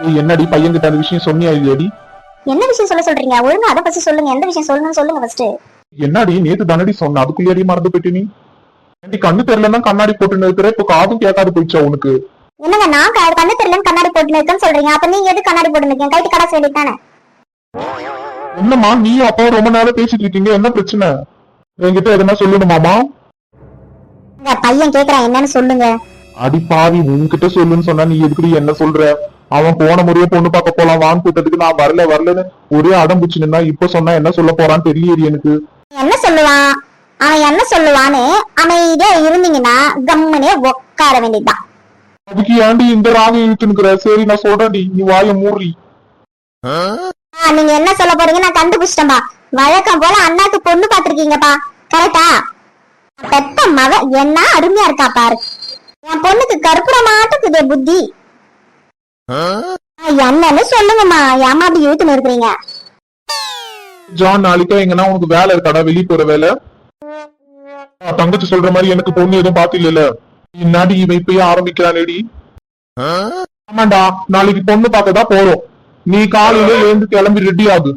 நீ என்னடி பையன்கிட்ட அந்த விஷயம் சொன்னியா இல்லையாடி? என்ன விஷயம் சொல்ல சொல்றீங்க? ஒழுங்கா அதை ஃபர்ஸ்ட் சொல்லுங்க. எந்த விஷயம் சொல்லணும்னு சொல்லுங்க ஃபர்ஸ்ட் என்னடி நேத்து தானடி சொன்ன? அதுக்குள்ளேடி மறந்து போயிட்டு நீ? கண்ணு தெரியலன்னா கண்ணாடி போட்டு இருக்கிற? இப்ப காதும் கேட்காது போயிடுச்சா உனக்கு? என்னங்க நான் கண்ணு தெரியலன்னு கண்ணாடி போட்டு இருக்கேன்னு சொல்றீங்க. அப்ப நீங்க எது கண்ணாடி போட்டு இருக்கீங்க? கைட்டு கடை வேண்டியது தானே? என்னம்மா நீ அப்பா ரொம்ப நேரம் பேசிட்டு இருக்கீங்க. என்ன பிரச்சனை? என்கிட்ட எதனா சொல்லணுமாமா பையன் கேக்குறான் என்னன்னு சொல்லுங்க. அடி பாவி உன்கிட்ட சொல்லுன்னு சொன்னா நீ எதுக்குடி என்ன சொல்ற? அவன் போன முறையே பொண்ணு பார்க்க போலாம் வான் கூட்டத்துக்கு நான் வரல வரலன்னு ஒரே அடம் பிடிச்சு நின்னா இப்ப சொன்னா என்ன சொல்ல போறான்னு தெரியலையே எனக்கு. என்ன சொல்லுவான்? அவன் என்ன சொல்லுவான்னு அமைதியா இருந்தீங்கன்னா கம்முனே உட்கார வேண்டியதுதான். அதுக்கு ஏன்டி இந்த ராகம் இழுத்துனுக்குற சரி நான் சொல்றேன்டி. நீ வாய ஆ, நீங்க என்ன சொல்ல போறீங்க? நான் கண்டுபிடிச்சிட்டேன்பா. வழக்கம் போல அண்ணாக்கு பொண்ணு பாத்திருக்கீங்கப்பா கரெக்டா? பெத்த மவ என்ன அருமையா இருக்கா பாரு. என் பொண்ணுக்கு கற்பூர மாட்டுக்குதே புத்தி. என்னன்னு சொல்லுங்கம்மா. ஏமா அப்படி இழுத்துன்னு இருக்கிறீங்க? ஜான் நாளைக்கா எங்கன்னா உனக்கு வேலை இருக்காடா? வெளிய போற வேலை? தங்கச்சி சொல்ற மாதிரி எனக்கு பொண்ணு எதுவும் பாத்து இல்ல இன்னாடி இவன் இப்பயே ஆரம்பிக்கிறானேடி. ஆமாண்டா நாளைக்கு பொண்ணு பார்க்க போறோம். நீ காலையில எழுந்து கிளம்பி ரெடி ஆகு.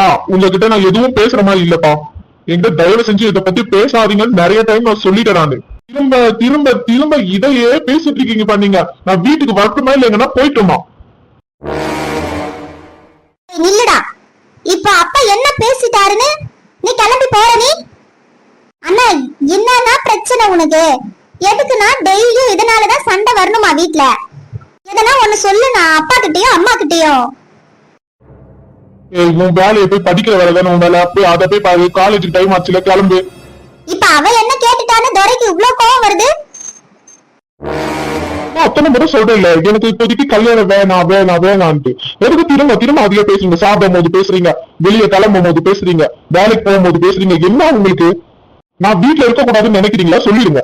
ஆ உங்ககிட்ட நான் எதுவும் பேசுற மாதிரி இல்லப்பா. எங்க தயவு செஞ்சு இத பத்தி பேசாதீங்கன்னு நிறைய டைம் நான் சொல்லிட்டேன் நானு. திரும்ப திரும்ப திரும்ப இதையே பேசிட்டு இருக்கீங்க பண்ணீங்க நான் வீட்டுக்கு வரட்டுமா இல்ல எங்கன்னா போயிட்டுமா? நில்லுடா. இப்ப அப்பா என்ன பேசிட்டாருன்னு? நீ கிளம்பி போற நீ? அண்ணா என்னன்னா பிரச்சனை உனக்கு? எதுக்குன்னா டெய்லியும் இதனாலதான் சண்டை வரணுமா வீட்ல? எதனா ஒண்ணு சொல்லுண்ணா அப்பா கிட்டயும் அம்மா கிட்டயும் உன் வேலையை போய் படிக்கிற வேலை தானே உன் வேலை போய் அதை போய் காலேஜுக்கு டைம் ஆச்சுல கிளம்பு. இப்ப அவ என்ன துரைக்கு இவ்ளோ கோவம் வருது? அத்தனை முறை சொல்றேன் இல்ல எனக்கு இப்போதைக்கு கல்யாணம் வேணாம் வேணாம் வேணான்ட்டு. எதுக்கு திரும்ப திரும்ப அதிலே பேசுறீங்க? சாப்பிடும் போது பேசுறீங்க. வெளியே கிளம்பும் போது பேசுறீங்க. வேலைக்கு போகும்போது பேசுறீங்க. என்ன உங்களுக்கு? நான் வீட்ல இருக்க கூடாதுன்னு நினைக்கிறீங்களா? சொல்லிடுங்க.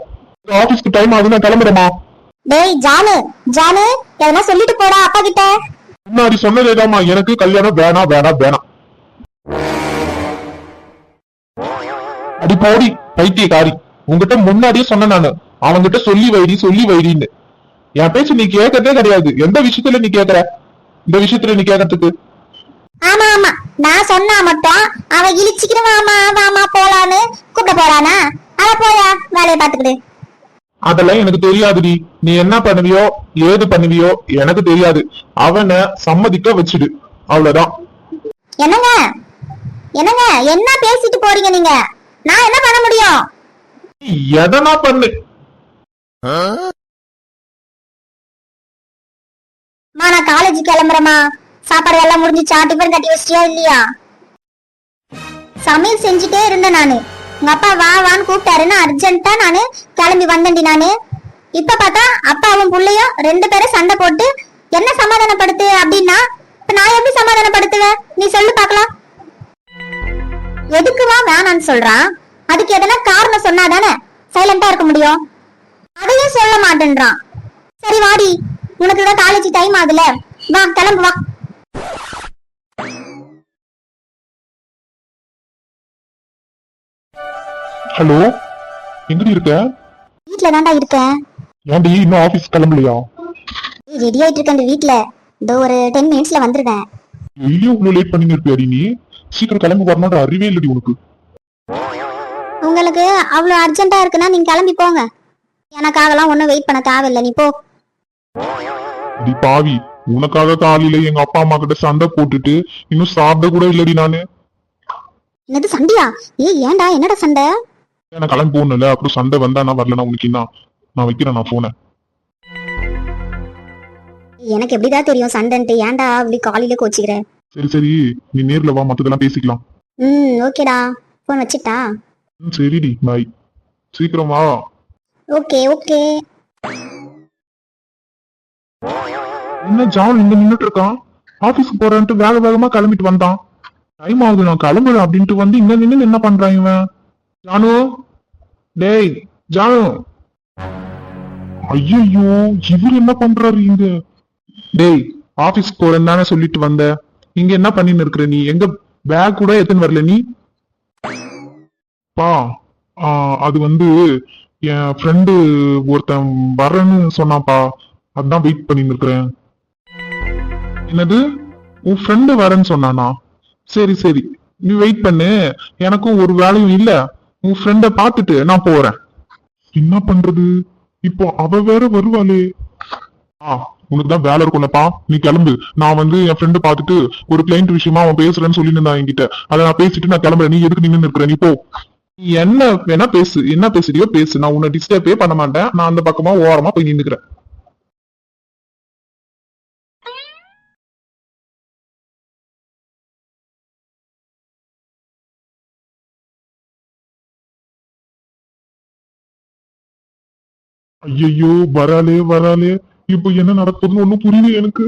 ஆபீஸ்க்கு டைம் ஆகுது நான் கிளம்புறேமா டேய் ஜானு ஜானு எதனா சொல்லிட்டு போடா அப்பா கிட்ட. முன்னாடி சொன்னதேதாம்மா எனக்கு கல்யாணம் வேணாம் வேணாம் வேணாம். அடி போடி பைத்தியக்காரி. உங்ககிட்ட முன்னாடியே சொன்னேன் நானு. அவன்கிட்ட சொல்லி வைடி சொல்லி வைடின்னு. என் பேச்சு நீ கேட்கறதே கிடையாது. எந்த விஷயத்துல நீ கேக்குற இந்த விஷயத்துல நீ கேட்கறதுக்கு. ஆமா ஆமா. நான் சொன்னா மட்டும் அவன் இழிச்சுக்கிட்டு வாமா வாமா போலான்னு கூப்பிட போறானா? அத போயா? வேலையை பாத்துக்கிடு அதெல்லாம் எனக்கு தெரியாதுடி. நீ என்ன பண்ணுவியோ ஏது பண்ணுவியோ எனக்கு தெரியாது. அவனை சம்மதிக்க வச்சிடு. அவ்வளவுதான். என்னங்க? என்னங்க? என்ன பேசிட்டு போறீங்க நீங்க? நான் என்ன பண்ண முடியும்? எதனா பண்ணு. மா நான் காலேஜ் கிளம்புறேம்மா. சாப்பாடு எல்லாம் முடிஞ்சுச்சா? டிஃபன் கட்டி வச்சிட்டியா இல்லையா? சமையல் செஞ்சுட்டே இருந்தேன் நானு. உங்க அப்பா வா வான்னு கூப்பிட்டாருன்னு அர்ஜென்ட்டா நானு கிளம்பி வந்தேன்டி நானு. இப்ப பார்த்தா அப்பாவும் புள்ளையும் ரெண்டு பேரும் சண்டை போட்டு என்ன சமாதானப்படுத்து அப்படின்னா இப்ப நான் எப்படி சமாதானப்படுத்துவேன்? நீ சொல்லு பாக்கலாம் எதுக்குவா வேணான்னு சொல்றான்? அதுக்கு எதனா காரணம் சொன்னாதானே? சைலண்டா இருக்க முடியும். அதையும் சொல்ல மாட்டேன்றான். சரி வாடி. உனக்கு தான் காலேஜ் டைம் ஆகுதுல வா கிளம்பு வா. ஹலோ எங்கடி இருக்க? வீட்ல தான்டா இருக்கேன். ஏன்டி இன்னும் ஆபீஸ் கிளம்பலையா? ரெடி ஆயிட்டு இருக்கேன் இந்த வீட்ல. இதோ ஒரு டென் மினிட்ஸ்ல வந்துருவேன். டெய்லியும் இவ்வளவு லேட் பண்ணி இருப்பியாடி நீ? சீக்கிரம் கிளம்பி வரணும்ன்ற அறிவே இல்லடி உனக்கு. உங்களுக்கு அவ்வளவு அர்ஜென்ட்டா இருக்குன்னா நீங்க கிளம்பி போங்க. எனக்காகலாம் ஒன்றும் வெயிட் பண்ண தேவையில்லை. நீ போ. அடி பாவி உனக்காக காலையில எங்க அப்பா அம்மா கிட்ட சண்டை போட்டுட்டு இன்னும் சாப்பிட கூட இல்லடி நானு. என்னது சண்டையா? ஏய் ஏன்டா? என்னடா சண்டை? நான் கிளம்பி போகணும்ல அப்புறம் சண்டை வந்தா நான் வரலனா உனக்கு என்ன? நான் வைக்கிறேன் நான் போனேன். எனக்கு எப்படிதான் தெரியும் சண்டைன்ட்டு? ஏன்டா அப்படி காலையில கோச்சிக்கிற? சரி சரி. நீ நேர்ல வா மத்ததெல்லாம் பேசிக்கலாம். ம் ஓகேடா. ஃபோன் வச்சுட்டா? ம், சரிடி பாய் சீக்கிரம் ஓகே ஓகே. என்ன ஜான் இங்க நின்னுட்டு இருக்கான்? ஆபீஸ்க்கு போறேன்ட்டு வேக வேகமா கிளம்பிட்டு வந்தான். டைம் ஆகுது நான் கிளம்புறேன் அப்படின்ட்டு வந்து இங்க நின்னு என்ன பண்றான் இவன்? ஜானு? டேய் ஜானு? ஐயோ இவர் என்ன பண்றாரு இங்க? டேய் ஆபீஸ்க்கு போறேன்னு தானே சொல்லிட்டு வந்த. இங்க என்ன பண்ணின்னு இருக்கிற நீ? எங்க பேக் கூட எத்தனை வரல நீ? பா அது வந்து என் ஃப்ரெண்டு ஒருத்தன் வரேன்னு சொன்னாப்பா. அதான் வெயிட் பண்ணி இருக்கிறேன் என்னது? உன் ஃப்ரெண்டு வரேன்னு சொன்னானா? சரி சரி. நீ வெயிட் பண்ணு. எனக்கும் ஒரு வேலையும் இல்ல. உன் ஃப்ரெண்ட பார்த்துட்டு நான் போறேன். என்ன பண்றது? இப்போ அவ வேற வருவாளே. ஆ உனக்கு தான் வேலை இருக்கும்லப்பா. நீ கிளம்பு. நான் வந்து என் ஃப்ரெண்டு பார்த்துட்டு ஒரு கிளைண்ட் விஷயமா அவன் பேசுறேன்னு சொல்லி இருந்தான் என்கிட்ட. அதை நான் பேசிட்டு நான் கிளம்புறேன். நீ எதுக்கு நின்று இருக்கிற? நீ போ. நீ என்ன வேணா பேசு. என்ன பேசுறியோ பேசு. நான் உன்னை டிஸ்டர்பே பண்ண மாட்டேன். நான் அந்த பக்கமா ஓரமா போய் நின்னுக்கிறேன். ஐயோ வராளே வராளே. இப்போ என்ன நடக்குதுன்னு ஒண்ணும் புரியல எனக்கு.